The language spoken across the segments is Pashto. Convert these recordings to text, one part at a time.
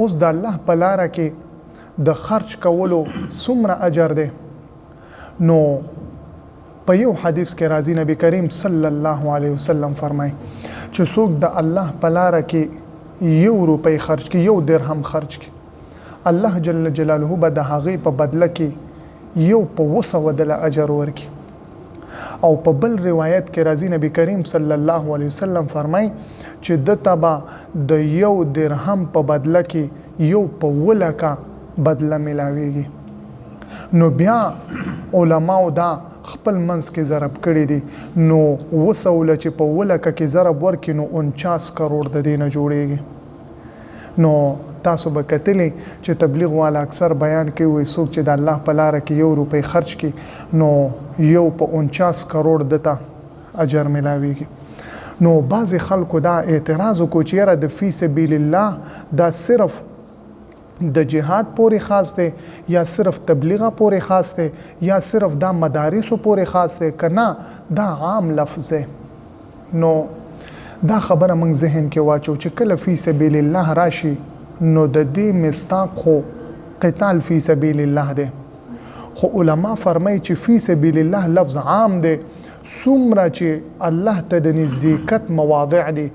اوس د الله په لار کې د خرج کولو څومره اجر دی. نو په یو حدیث کې راځي نبی کریم صلی الله علیه وسلم فرمای چې څوک د الله په لار کې یو روپۍ خرج کی یو درهم خرج کی الله جل جلاله به د هغه په بدله کې یو په وسه ودل اجر ورکي او په بل روایت کې راځي نبی کریم صلی الله علیه وسلم فرمای چې د تبا د یو درهم په بدله کې یو په ولکا بدله ملاويږي نو بیا علماو دا خپل منس کې ضرب کړی دي نو وسول چې په ولکه کې ضرب ورکې نو 49 کروڑ د دینه جوړیږي. نو تاسو به کتلی چې تبلیغ والا اکثر بیان کوي وي څوک چې د الله په لار کې یو روپۍ خرج کړي نو یو په 49 کروڑ دته اجر ملاويږي نو بعض خلکو دا اعتراض وکړي چې د فی سبیل الله دا صرف د جهاد پورې خاص دی یا صرف تبلیغه پورې خاص دی یا صرف دا مدارسو پورې خاص دی کنه دا عام لفظ دی. نو دا خبره موږ ذهن کې واچو چې کله فی سبیل الله راشي نو د دې مستاق خو قتال فی سبیل الله دی. خو علما فرمای چې فی سبیل الله لفظ عام دی څومره چې الله ته د نزدېکت مواضع دي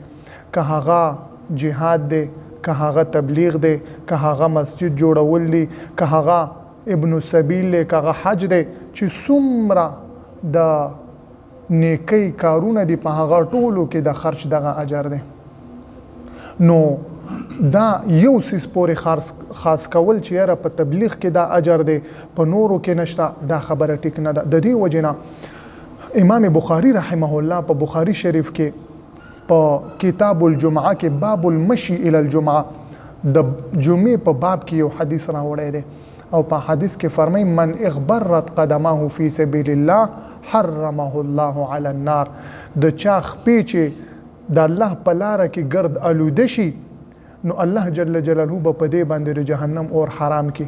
که هغه جهاد دی که هغه تبلیغ دی که هغه مسجد جوړول دی که هغه ابن السبیل دی که هغه حج دی چې څومره د نیکی کارونه دی په هغه ټولو کې د خرج دغه اجر دی نو دا یو سیس پورې خاص خاص کول چې را په تبلیغ کې دا اجر دی په نورو کې نشته دا خبره ټیک نه ده. د دې وجنه امام بخاری رحمه الله په بخاری شریف کې په کتاب الجمعه کې باب المشي الى الجمعه د جمعې په باب کې یو حدیث راوړی دی. او په حدیث کې فرمای من اغبرت قدمه فی سبیل الله حرمه الله علی النار. د چا خپې چې د الله په لار کې ګرد الوده شي نو الله جل جلاله په دې باندې د جهنم اور حرام کی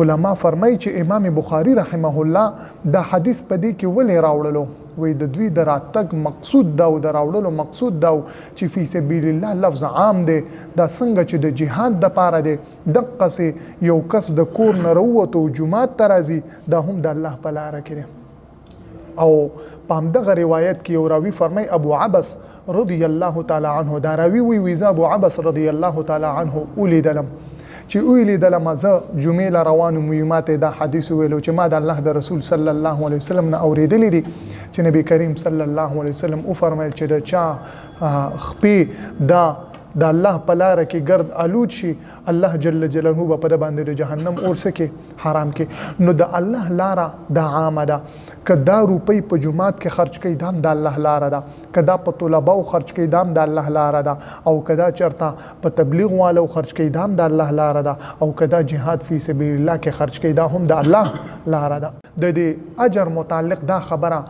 علما فرمای چې امام بخاری رحمه الله دا حدیث په دې کې ولې راوړلو؟ وې د دوی د راتګ مقصود دا او د راوړلو مقصود دا چې فی سبیل الله لفظ عام دی دا څنګه چې د جهاد د پاره دی دقه سي یو کس د کور نه وروته جمعات ترازی دا هم د الله په لار کې او پام دغه روایت کې یو راوی فرمای ابو عبس رضی الله تعالی عنه دا راوی وی وی ابو عبس رضی الله تعالی عنه اولیدلم چې ویلې د لمزه جمعې روانو مهمات دا حدیث ویلو چې ما د الله د رسول صلی الله علیه وسلم نه اوریدلې دي چې نبی کریم صلی الله علیه وسلم او فرمایل چې د چا خپې دا د الله په لار کې ګرد الود شي الله جل جلاله په د باندې د جهنم اور سکه حرام کې. نو د الله لار د عامه ده. کدا روپۍ په جمعات کې خرج کړي دام د الله لار ده. کدا په طلباو خرج کړي دام د الله لار ده. او کدا چرته په تبلیغ والو خرج کړي دام د الله لار ده. او کدا جهاد فی سبیل الله کې خرج کړي دا هم د الله لار ده. د دې اجر متعلق دا خبره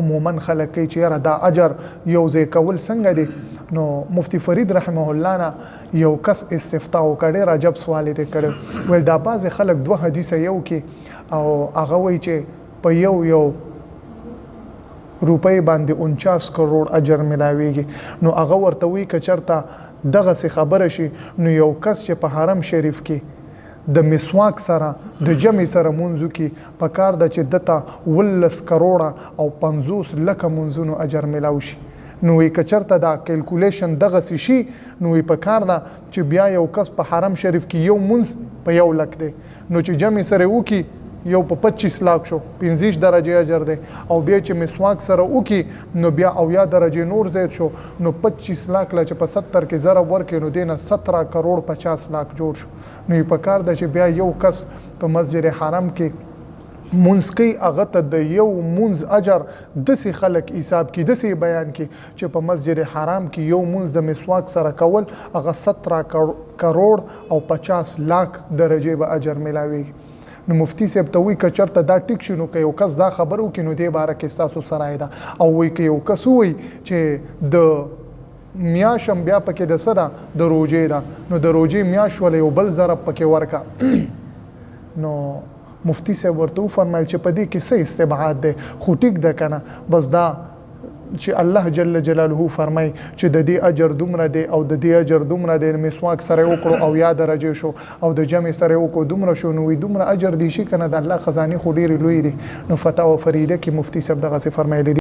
عموما خلک کوي چې دا اجر یو ځای کول څنګه دی؟ نو مفتی فرید رحمه الله نه یو کس استفتاء وکړي راجب سوال ته کړو ول دا باز خلک دوه حدیث یو کې او هغه وایي چې په یو یو روپۍ باندې 49 کروڑ اجر ملاويږي نو هغه ورته وی کچرته دغه څه خبره شي نو یو کس چې په حرم شریف کې د مسواک سره د جمع سره منځو کې په کار د چې دته ولس کروڑه او 50 لک منځونو اجر ملاوي شي نو کچرته دا کیلکولیشن دغه شي نو په کار دا چې بیا یو کس په حرم شریف کې یو منځ په یو لک دی. نو چې جمع سره وکي یو په 25 لاک شو 15 درجه اجر دی. او بیا چې مسواک سره وکي نو بیا او یا درجه نور زیات شو. نو 25 لاک لا چې په 70 کې ضرب ورکې نو دینه 17 کروڑ 50 لاک جوړ شو. نو په کار د چې بیا یو کس په مسجد حرم کې کوي هغه ته د یو مونږ اجر د سي خلک حساب کې د سي بیان کې چې په مسجد حرام کې یو مونږ د مسواک سره کول هغه 17 کروڑ او 50 لاک درجه به اجر ملاوي نو مفتی صاحب ته وی کچرته دا ټیک شنو کې یو کس دا خبرو کې نو دی بار کې تاسو سره ده. او وی کې یو کس وی چې د میاشم بیا پکې د سره د روجې ده. نو د روجې میاش ولې یو بل ضرب پکې ورکا نو مفتی صاحب ورته فرمایل چې په دې کې څه استبعاد ده خو ټیک ده کنه بس دا چې الله جل جلاله فرمای چې د دې اجر دومره دی او د دې اجر دومره دی مسواک سره وکړو او یا درجه شو او د جمع سره وکړو دومره شو نو دومره اجر دی شي کنه د الله خزانه خو ډیر لوی دی نو فتاوا فریده کې مفتی صاحب دغه فرمایلی